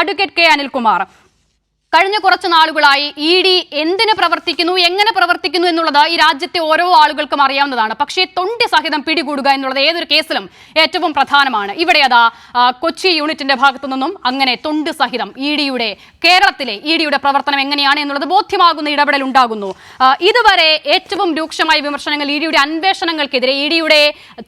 Advocate K Anilkumar. കഴിഞ്ഞ കുറച്ച് നാളുകളായി ഇ ഡി എന്തിന് പ്രവർത്തിക്കുന്നു എങ്ങനെ പ്രവർത്തിക്കുന്നു എന്നുള്ളത് ഈ രാജ്യത്തെ ഓരോ ആളുകൾക്കും അറിയാവുന്നതാണ്. പക്ഷേ തൊണ്ടി സഹിതം പിടികൂടുക എന്നുള്ളത് ഏതൊരു കേസിലും ഏറ്റവും പ്രധാനമാണ്. ഇവിടെ അതാ കൊച്ചി യൂണിറ്റിന്റെ ഭാഗത്തു നിന്നും അങ്ങനെ തൊണ്ട് സഹിതം ഇ ഡിയുടെ കേരളത്തിലെ ഇ ഡിയുടെ പ്രവർത്തനം എങ്ങനെയാണ് എന്നുള്ളത് ബോധ്യമാകുന്ന ഇടപെടൽ ഉണ്ടാകുന്നു. ഇതുവരെ ഏറ്റവും രൂക്ഷമായ വിമർശനങ്ങൾ ഇ ഡിയുടെ അന്വേഷണങ്ങൾക്കെതിരെ ഇ ഡിയുടെ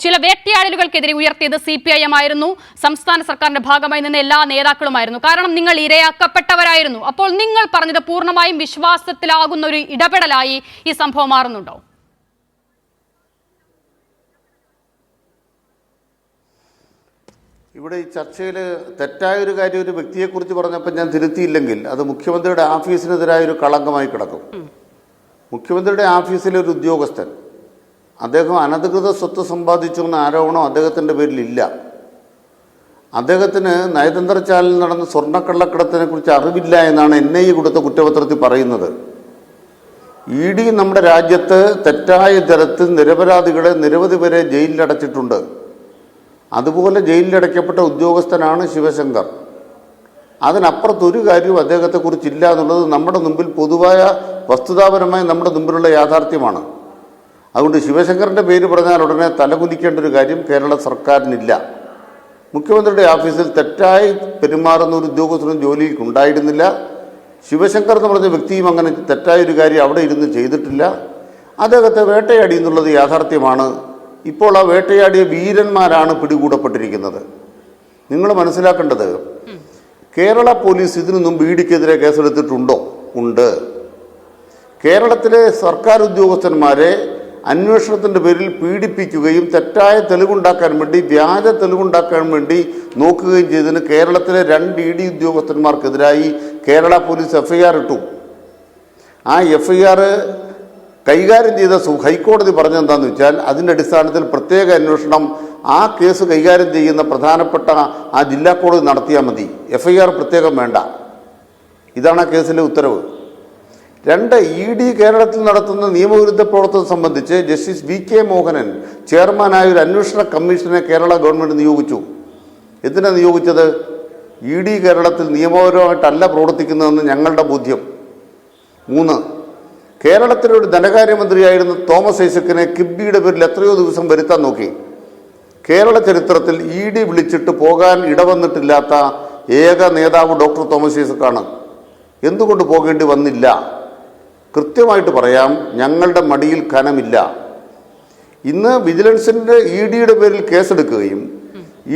ചില വേട്ടയാടലുകൾക്കെതിരെ ഉയർത്തിയത് സി പി ഐ എം ആയിരുന്നു. സംസ്ഥാന സർക്കാരിന്റെ ഭാഗമായി നിന്ന എല്ലാ നേതാക്കളുമായിരുന്നു. കാരണം നിങ്ങൾ ഇരയാക്കപ്പെട്ടവരായിരുന്നു. അപ്പോൾ നിങ്ങൾ പറഞ്ഞത് പൂർണമായും വിശ്വാസത്തിലാകുന്ന ഒരു ഇടപെടലായി ഈ സംഭവം മാറുന്നുണ്ടോ? ഇവിടെ ഈ ചർച്ചയിൽ തെറ്റായ ഒരു കാര്യം ഒരു വ്യക്തിയെക്കുറിച്ച് പറഞ്ഞപ്പോൾ ഞാൻ തിരുത്തിയില്ലെങ്കിൽ അത് മുഖ്യമന്ത്രിയുടെ ഓഫീസിനെതിരായ ഒരു കളങ്കമായി കിടക്കും. മുഖ്യമന്ത്രിയുടെ ഓഫീസിലെ ഒരു ഉദ്യോഗസ്ഥൻ അദ്ദേഹം അനധികൃത സ്വത്ത് സമ്പാദിച്ചു എന്ന ആരോപണം അദ്ദേഹത്തിന്റെ പേരിലില്ല. അദ്ദേഹത്തിന് നയതന്ത്ര ചാനലിൽ നടന്ന സ്വർണക്കള്ളക്കടത്തിനെ കുറിച്ച് അറിവില്ല എന്നാണ് എൻ ഐ കൊടുത്ത കുറ്റപത്രത്തിൽ പറയുന്നത്. ഇ ഡി നമ്മുടെ രാജ്യത്ത് തെറ്റായ തരത്തിൽ നിരപരാധികളെ നിരവധി പേരെ ജയിലിലടച്ചിട്ടുണ്ട്. അതുപോലെ ജയിലിലടയ്ക്കപ്പെട്ട ഉദ്യോഗസ്ഥനാണ് ശിവശങ്കർ. അതിനപ്പുറത്തൊരു കാര്യവും അദ്ദേഹത്തെക്കുറിച്ചില്ല എന്നുള്ളത് നമ്മുടെ മുമ്പിൽ പൊതുവായ വസ്തുതാപരമായി നമ്മുടെ മുമ്പിലുള്ള യാഥാർത്ഥ്യമാണ്. അതുകൊണ്ട് ശിവശങ്കറിന്റെ പേര് പറഞ്ഞാൽ ഉടനെ തലകുലിക്കേണ്ട ഒരു കാര്യം കേരള സർക്കാരിനില്ല. മുഖ്യമന്ത്രിയുടെ ഓഫീസിൽ തെറ്റായി പെരുമാറുന്ന ഒരു ഉദ്യോഗസ്ഥനും ജോലിയിൽ ഉണ്ടായിരുന്നില്ല. ശിവശങ്കർ എന്ന് പറഞ്ഞ വ്യക്തിയും അങ്ങനെ തെറ്റായ ഒരു കാര്യം അവിടെ ഇരുന്ന് ചെയ്തിട്ടില്ല. അദ്ദേഹത്തെ വേട്ടയാടി എന്നുള്ളത് യാഥാർത്ഥ്യമാണ്. ഇപ്പോൾ ആ വേട്ടയാടിയ വീരന്മാരാണ് പിടികൂടപ്പെട്ടിരിക്കുന്നത്. നിങ്ങൾ മനസ്സിലാക്കേണ്ടത് കേരള പോലീസ് ഇതിനു മുമ്പ് ഇഡിക്കെതിരെ കേസെടുത്തിട്ടുണ്ടോ? ഉണ്ട്. കേരളത്തിലെ സർക്കാർ ഉദ്യോഗസ്ഥന്മാരെ അന്വേഷണത്തിന്റെ പേരിൽ പീഡിപ്പിക്കുകയും തെറ്റായ തെളിവുണ്ടാക്കാൻ വേണ്ടി വ്യാജ തെളിവുണ്ടാക്കാൻ വേണ്ടി നോക്കുകയും ചെയ്തതിന് കേരളത്തിലെ രണ്ട് ഇ ഡി ഉദ്യോഗസ്ഥന്മാർക്കെതിരായി കേരള പോലീസ് എഫ്ഐആർ ഇട്ടു. ആ എഫ്ഐആർ കൈകാര്യം ചെയ്ത ഹൈക്കോടതി പറഞ്ഞെന്താണെന്ന് വെച്ചാൽ അതിന്റെ അടിസ്ഥാനത്തിൽ പ്രത്യേക അന്വേഷണം ആ കേസ് കൈകാര്യം ചെയ്യുന്ന പ്രധാനപ്പെട്ട ആ ജില്ലാ കോടതി നടത്തിയാൽ മതി. എഫ്ഐആർ പ്രത്യേകം വേണ്ട. ഇതാണ് ആ കേസിലെ ഉത്തരവ്. രണ്ട് ഇ ഡി കേരളത്തിൽ നടത്തുന്ന നിയമവിരുദ്ധ പ്രവർത്തനം സംബന്ധിച്ച് ജസ്റ്റിസ് വി കെ മോഹനൻ ചെയർമാനായ ഒരു അന്വേഷണ കമ്മീഷനെ കേരള ഗവൺമെന്റ് നിയോഗിച്ചു. എന്തിനാണ് നിയോഗിച്ചത്? ഇ ഡി കേരളത്തിൽ നിയമപരമായിട്ടല്ല പ്രവർത്തിക്കുന്നതെന്ന് ഞങ്ങളുടെ ബോധ്യം. മൂന്ന് കേരളത്തിലെ ഒരു ധനകാര്യമന്ത്രിയായിരുന്ന തോമസ് ഐസക്കിനെ കിബിയുടെ പേരിൽ എത്രയോ ദിവസം വരുത്താൻ നോക്കി. കേരള ചരിത്രത്തിൽ ഇ ഡി വിളിച്ചിട്ട് പോകാൻ ഇടവന്നിട്ടില്ലാത്ത ഏക നേതാവ് ഡോക്ടർ തോമസ് ഐസക്കാണ്. എന്തുകൊണ്ട് പോകേണ്ടി വന്നില്ല? കൃത്യമായിട്ട് പറയാം ഞങ്ങളുടെ മടിയിൽ കനമില്ല ഇന്ന് വിജിലൻസിന്റെ ഇ ഡിയുടെ പേരിൽ കേസെടുക്കുകയും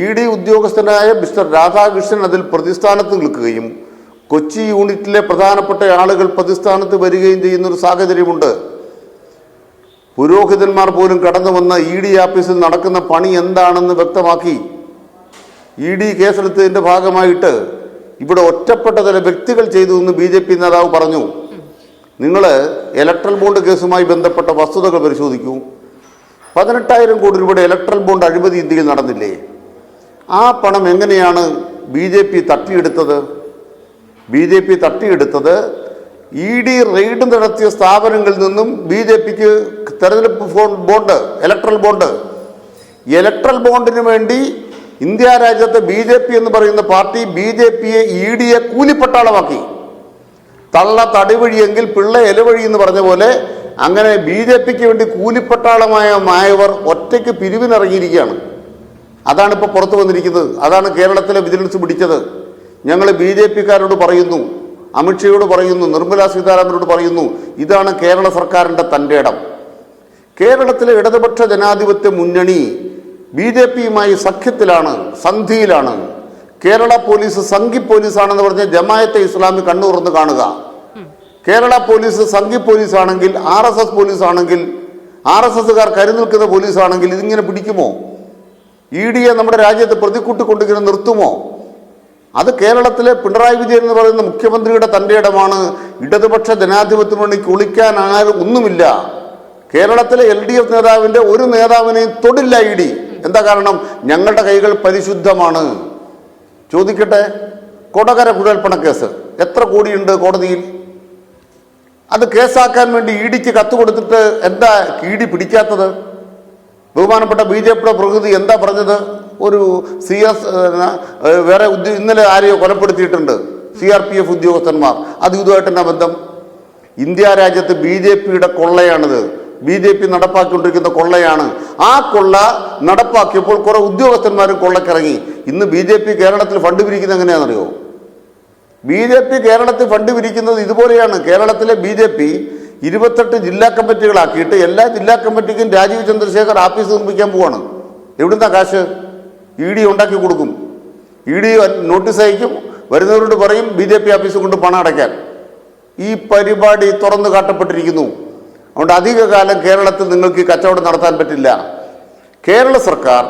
ഇ ഡി ഉദ്യോഗസ്ഥനായ മിസ്റ്റർ രാധാകൃഷ്ണൻ അതിൽ പ്രതിസ്ഥാനത്ത് നിൽക്കുകയും കൊച്ചി യൂണിറ്റിലെ പ്രധാനപ്പെട്ട ആളുകൾ പ്രതിസ്ഥാനത്ത് വരികയും ചെയ്യുന്ന ഒരു സാഹചര്യമുണ്ട്. പുരോഹിതന്മാർ പോലും കടന്നു വന്ന ഇ ഡി ആഫീസിൽ നടക്കുന്ന പണി എന്താണെന്ന് വ്യക്തമാക്കി. ഇ ഡി കേസെടുത്തതിന്റെ ഭാഗമായിട്ട് ഇവിടെ ഒറ്റപ്പെട്ട ചില വ്യക്തികൾ ചെയ്തു എന്ന് ബി ജെ പി നേതാവ് പറഞ്ഞു. നിങ്ങൾ ഇലക്ട്രൽ ബോണ്ട് കേസുമായി ബന്ധപ്പെട്ട വസ്തുതകൾ പരിശോധിക്കൂ. പതിനെട്ടായിരം കോടി രൂപയുടെ ഇലക്ട്രൽ ബോണ്ട് അഴിമതി ഇന്ത്യയിൽ നടന്നില്ലേ? ആ പണം എങ്ങനെയാണ് ബി ജെ പി തട്ടിയെടുത്തത്? ബി ജെ പി തട്ടിയെടുത്തത് ഇ ഡി റെയ്ഡ് നടത്തിയ സ്ഥാപനങ്ങളിൽ നിന്നും ബി ജെ പിക്ക് തെരഞ്ഞെടുപ്പ് ഫോൺ ബോണ്ട് ഇലക്ട്രൽ ബോണ്ട് ഇലക്ട്രൽ ബോണ്ടിന് വേണ്ടി ഇന്ത്യ രാജ്യത്തെ ബി ജെ പി എന്ന് പറയുന്ന പാർട്ടി ബി ജെ പിയെ ഇ ഡിയെ കൂലിപ്പട്ടാളമാക്കി. തള്ള തടിവഴിയെങ്കിൽ പിള്ള ഇലവഴി എന്ന് പറഞ്ഞ പോലെ അങ്ങനെ ബി ജെ പിക്ക് വേണ്ടി കൂലിപ്പട്ടാളമായ മായവർ ഒറ്റയ്ക്ക് പിരിവിനിറങ്ങിയിരിക്കുകയാണ്. അതാണ് ഇപ്പോൾ പുറത്തു വന്നിരിക്കുന്നത്. അതാണ് കേരളത്തിലെ വിജിലൻസ് പിടിച്ചത്. ഞങ്ങൾ ബി ജെ പിക്കാരോട് പറയുന്നു അമിത്ഷയോട് പറയുന്നു നിർമ്മല സീതാരാമനോട് പറയുന്നു ഇതാണ് കേരള സർക്കാരിന്റെ തന്റെ ഇടം. കേരളത്തിലെ ഇടതുപക്ഷ ജനാധിപത്യ മുന്നണി ബി ജെ പിയുമായി സഖ്യത്തിലാണ് സന്ധിയിലാണ്. കേരള പോലീസ് സംഘി പോലീസാണെന്ന് പറഞ്ഞ ജമായത്തെ ഇസ്ലാമി കണ്ണുറന്ന് കാണുക. കേരള പോലീസ് സംഘി പോലീസ് ആണെങ്കിൽ ആർ എസ് എസ് പോലീസ് ആണെങ്കിൽ ആർ എസ് എസ്സുകാർ പോലീസ് ആണെങ്കിൽ ഇതിങ്ങനെ പിടിക്കുമോ? ഇ ഡിയെ നമ്മുടെ രാജ്യത്ത് പ്രതിക്കൂട്ടി കൊണ്ടിങ്ങനെ നിർത്തുമോ? അത് കേരളത്തിലെ പിണറായി വിജയൻ എന്ന് പറയുന്ന മുഖ്യമന്ത്രിയുടെ തന്റെ ഇടമാണ്. ഇടതുപക്ഷ ജനാധിപത്യം വേണ്ടി കുളിക്കാൻ ആരും ഒന്നുമില്ല. കേരളത്തിലെ എൽ ഡി എഫ് നേതാവിന്റെ ഒരു നേതാവിനെയും തൊടില്ല ഇ ഡി. എന്താ കാരണം? ഞങ്ങളുടെ കൈകൾ പരിശുദ്ധമാണ്. ചോദിക്കട്ടെ? കൊടകര കുഴൽപ്പണ കേസ്. എത്ര കോടിയുണ്ട് കോടതിയിൽ? അത് കേസാക്കാൻ വേണ്ടി ഇ ഡിക്ക് കത്ത് കൊടുത്തിട്ട് എന്താ ഇ ഡി പിടിക്കാത്തത്? ബഹുമാനപ്പെട്ട ബി ജെ പിയുടെ പ്രകൃതി എന്താ പറഞ്ഞത്? ഒരു സി എസ് വേറെ ഇന്നലെ ആരെയോ കൊലപ്പെടുത്തിയിട്ടുണ്ട് സി ആർ പി എഫ് ഉദ്യോഗസ്ഥന്മാർ. അത് ഇതുമായിട്ട് എന്നാ ബന്ധം? ഇന്ത്യ രാജ്യത്ത് ബി ജെ പിയുടെ കൊള്ളയാണിത്. ബി ജെ പി നടപ്പാക്കിക്കൊണ്ടിരിക്കുന്ന കൊള്ളയാണ്. ആ കൊള്ള നടപ്പാക്കിയപ്പോൾ കുറേ ഉദ്യോഗസ്ഥന്മാരും കൊള്ളക്കിറങ്ങി. ഇന്ന് ബി ജെ പി കേരളത്തിൽ ഫണ്ട് പിരിക്കുന്നത് എങ്ങനെയാണെന്നറിയോ? ബി ജെ പി കേരളത്തിൽ ഫണ്ട് പിരിക്കുന്നത് ഇതുപോലെയാണ്. കേരളത്തിലെ ബി ജെ പി ഇരുപത്തെട്ട് ജില്ലാ കമ്മിറ്റികളാക്കിയിട്ട് എല്ലാ ജില്ലാ കമ്മിറ്റിക്കും രാജീവ് ചന്ദ്രശേഖർ ആഫീസ് നിർമ്മിക്കാൻ പോവാണ്. എവിടുന്നാ കാശ്? ഇ ഡി ഉണ്ടാക്കി കൊടുക്കും. ഇ ഡി നോട്ടീസ് അയക്കും. വരുന്നവരോട് പറയും ബി ജെ പി ആഫീസ് കൊണ്ട് പണം അടയ്ക്കാൻ. ഈ പരിപാടി തുറന്നു കാട്ടപ്പെട്ടിരിക്കുന്നു. അതുകൊണ്ട് അധികകാലം കേരളത്തിൽ നിങ്ങൾക്ക് ഈ കച്ചവടം നടത്താൻ പറ്റില്ല. കേരള സർക്കാർ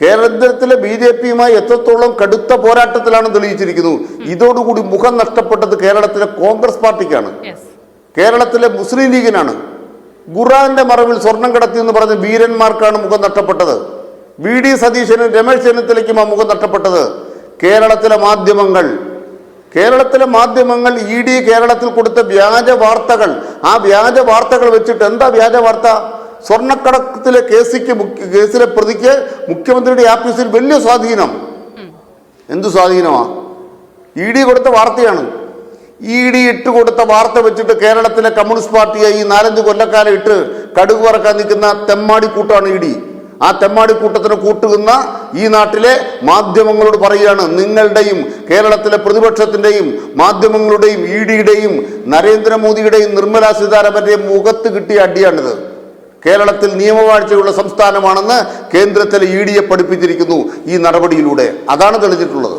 കേരളത്തിലെ ബി ജെ പിയുമായി എത്രത്തോളം കടുത്ത പോരാട്ടത്തിലാണ് തെളിയിച്ചിരിക്കുന്നത് ഇതോടുകൂടി മുഖം നഷ്ടപ്പെട്ടത് കേരളത്തിലെ കോൺഗ്രസ് പാർട്ടിക്കാണ്. കേരളത്തിലെ മുസ്ലിം ലീഗിനാണ്. ഖുറാന്റെ മറവിൽ സ്വർണം കടത്തി എന്ന് പറഞ്ഞ വീരന്മാർക്കാണ് മുഖം നഷ്ടപ്പെട്ടത്. വി ഡി സതീശനും രമേശ് ചെന്നിത്തലയ്ക്കും ആ മുഖം നഷ്ടപ്പെട്ടത്. കേരളത്തിലെ മാധ്യമങ്ങൾ. കേരളത്തിലെ മാധ്യമങ്ങൾ ഇ ഡി കേരളത്തിൽ കൊടുത്ത വ്യാജ വാർത്തകൾ. ആ വ്യാജ വാർത്തകൾ വെച്ചിട്ട് എന്താ വ്യാജ വാർത്ത? സ്വർണക്കടത്തിലെ കേസിക്ക് കേസിലെ പ്രതിക്ക് മുഖ്യമന്ത്രിയുടെ ആഫീസിൽ വലിയ സ്വാധീനം. എന്ത് സ്വാധീനമാ? ഇ ഡി കൊടുത്ത വാർത്തയാണ്. ഇ ഡി ഇട്ട് കൊടുത്ത വാർത്ത വെച്ചിട്ട് കേരളത്തിലെ കമ്മ്യൂണിസ്റ്റ് പാർട്ടിയെ ഈ നാലഞ്ച് കൊല്ലക്കാലം ഇട്ട് കടുക് വറക്കാൻ നിൽക്കുന്ന തെമ്മാടി കൂട്ടാണ് ഇ ഡി. ആ തെമ്മാടി കൂട്ടത്തിന് കൂട്ടുകുന്ന ഈ നാട്ടിലെ മാധ്യമങ്ങളോട് പറയുകയാണ് നിങ്ങളുടെയും കേരളത്തിലെ പ്രതിപക്ഷത്തിന്റെയും മാധ്യമങ്ങളുടെയും ഇ ഡിയുടെയും നരേന്ദ്രമോദിയുടെയും നിർമ്മലാ സീതാരാമന്റെയും മുഖത്ത് കിട്ടിയ അടിയാണിത്. കേരളത്തിൽ നിയമവാഴ്ചയുള്ള സംസ്ഥാനമാണെന്ന് കേന്ദ്രത്തിലെ ഇ ഡിയെ പഠിപ്പിച്ചിരിക്കുന്നു ഈ നടപടിയിലൂടെ. അതാണ് തെളിഞ്ഞിട്ടുള്ളത്.